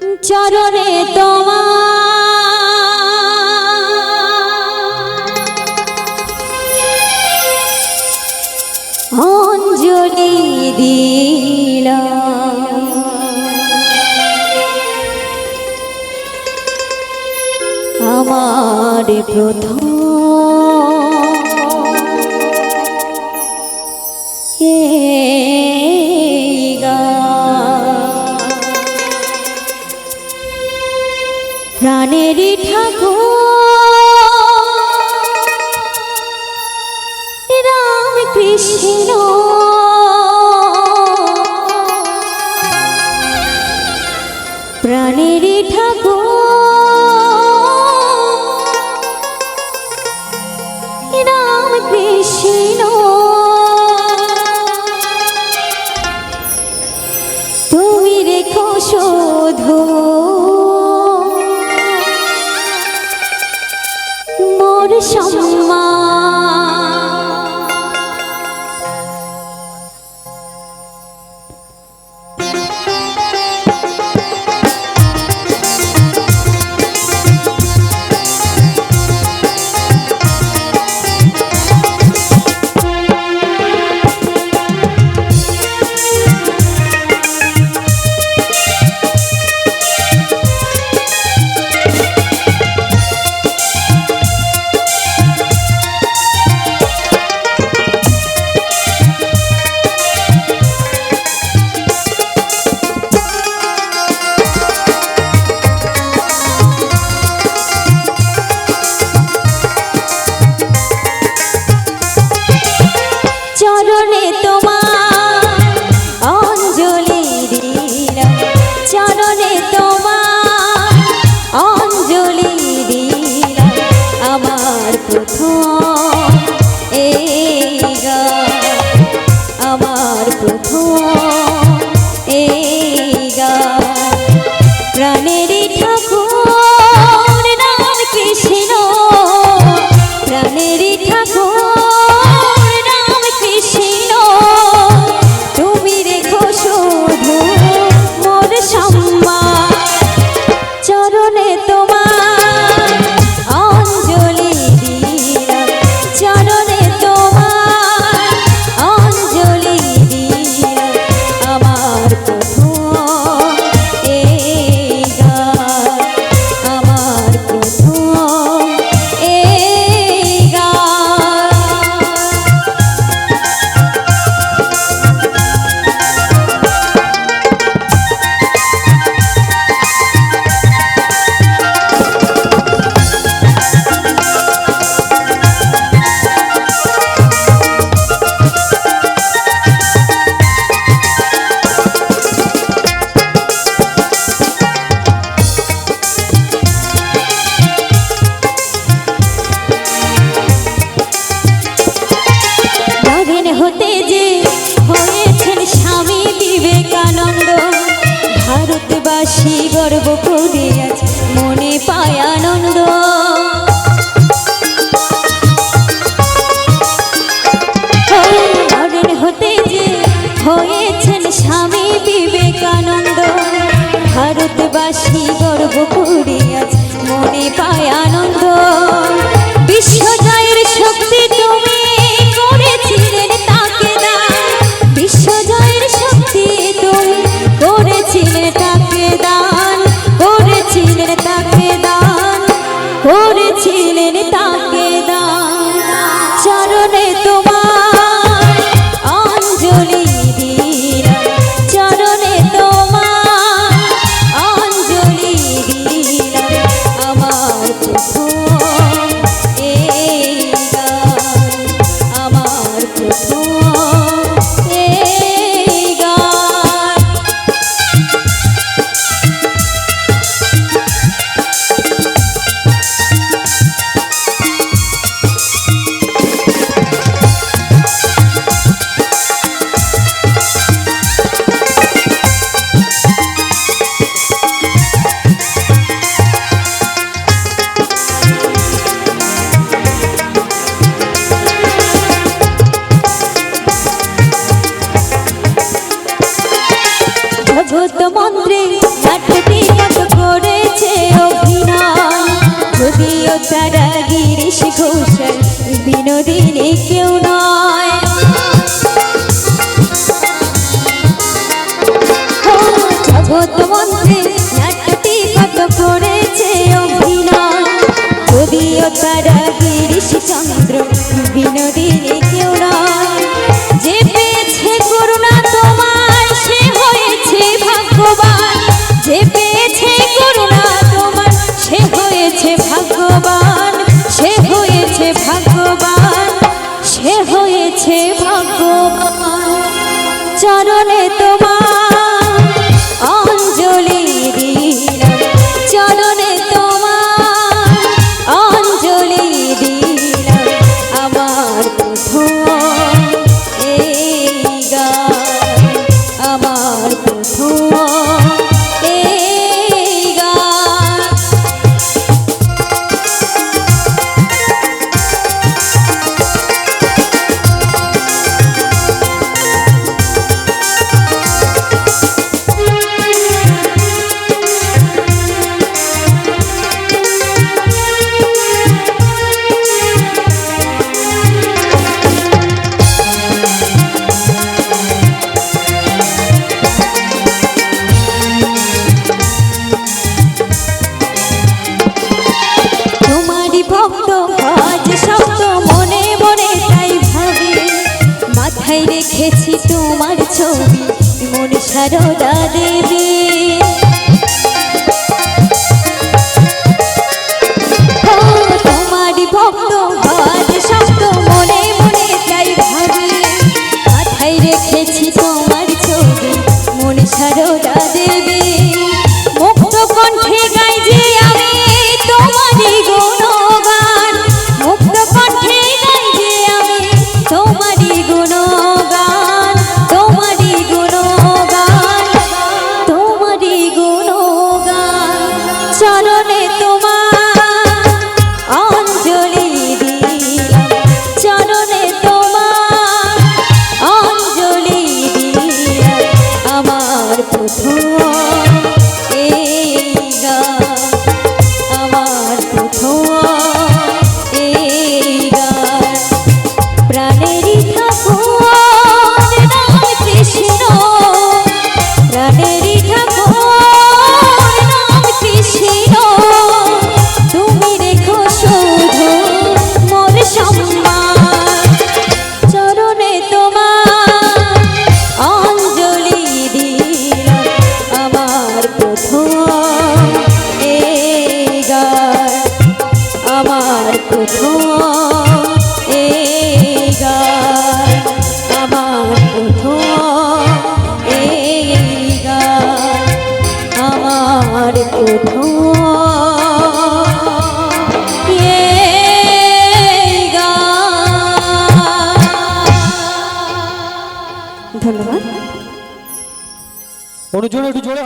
চরণে তোমার অঞ্জলি দিল আমার প্রথম প্রাণেরই ঠাকুর। 我的小猫 করবো পুরী তারা গিরিশ ঘোষাল বিনোদিনী কেউ নয়। জগৎ মন্ত্রে নাট্যটি কত করেছে অভিনয়। যদিও তারা মাথায় রেখেছি তোমার ছবি? মন সারদা দেবী। ধন্যবাদ। অনুজোড়ে একটু জোড়ে